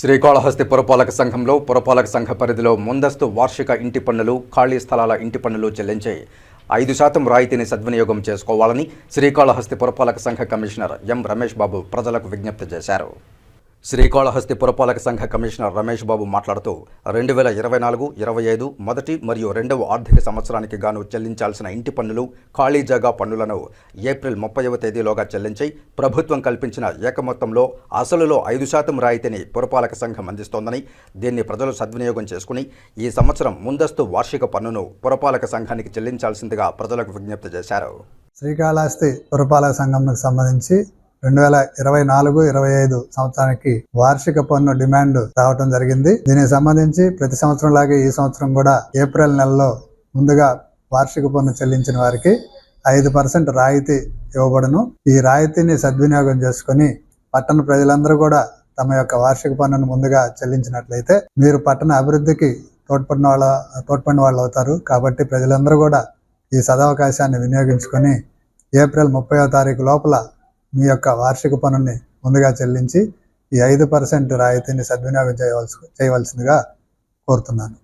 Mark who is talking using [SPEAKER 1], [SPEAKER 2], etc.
[SPEAKER 1] శ్రీకాళహస్తి పురపాలక సంఘంలో పురపాలక సంఘ పరిధిలో ముందస్తు వార్షిక ఇంటి పన్నులు ఖాళీ స్థలాల ఇంటి పన్నులు చెల్లించే ఐదు శాతం రాయితీని సద్వినియోగం చేసుకోవాలని శ్రీకాళహస్తి పురపాలక సంఘ కమిషనర్ ఎం రమేష్ బాబు ప్రజలకు విజ్ఞప్తి చేశారు. శ్రీకాళహస్తి పురపాలక సంఘ కమిషనర్ రమేష్ బాబు మాట్లాడుతూ రెండు వేల ఇరవై నాలుగు ఇరవై ఐదు మొదటి మరియు రెండవ ఆర్థిక సంవత్సరానికి గాను చెల్లించాల్సిన ఇంటి పన్నులు ఖాళీ జాగా పన్నులను ఏప్రిల్ ముప్పైవ తేదీలోగా చెల్లించి ప్రభుత్వం కల్పించిన ఏక మొత్తంలో అసలులో ఐదు శాతం రాయితీని పురపాలక సంఘం అందిస్తోందని దీన్ని ప్రజలు సద్వినియోగం చేసుకుని ఈ సంవత్సరం ముందస్తు వార్షిక పన్నును పురపాలక సంఘానికి చెల్లించాల్సిందిగా ప్రజలకు విజ్ఞప్తి చేశారు.
[SPEAKER 2] శ్రీకాళహస్తి పురపాలక సంఘంకు సంబంధించి రెండు వేల ఇరవై నాలుగు ఇరవై ఐదు సంవత్సరానికి వార్షిక పన్ను డిమాండ్ రావటం జరిగింది. దీనికి సంబంధించి ప్రతి సంవత్సరం లాగే ఈ సంవత్సరం కూడా ఏప్రిల్ నెలలో ముందుగా వార్షిక పన్ను చెల్లించిన వారికి ఐదు పర్సెంట్ రాయితీ ఇవ్వబడును. ఈ రాయితీని సద్వినియోగం చేసుకొని పట్టణ ప్రజలందరూ కూడా తమ యొక్క వార్షిక పన్నును ముందుగా చెల్లించినట్లయితే మీరు పట్టణ అభివృద్ధికి తోడ్పడిన వాళ్ళ తోడ్పడిన వాళ్ళు అవుతారు. కాబట్టి ప్రజలందరూ కూడా ఈ సదవకాశాన్ని వినియోగించుకొని ఏప్రిల్ ముప్పై తారీఖు లోపల మీ యొక్క వార్షిక పన్నుని ముందుగా చెల్లించి ఈ ఐదు పర్సెంట్ రాయితీని సద్వినియోగం చేయవలసి చేయవలసిందిగా కోరుతున్నాను.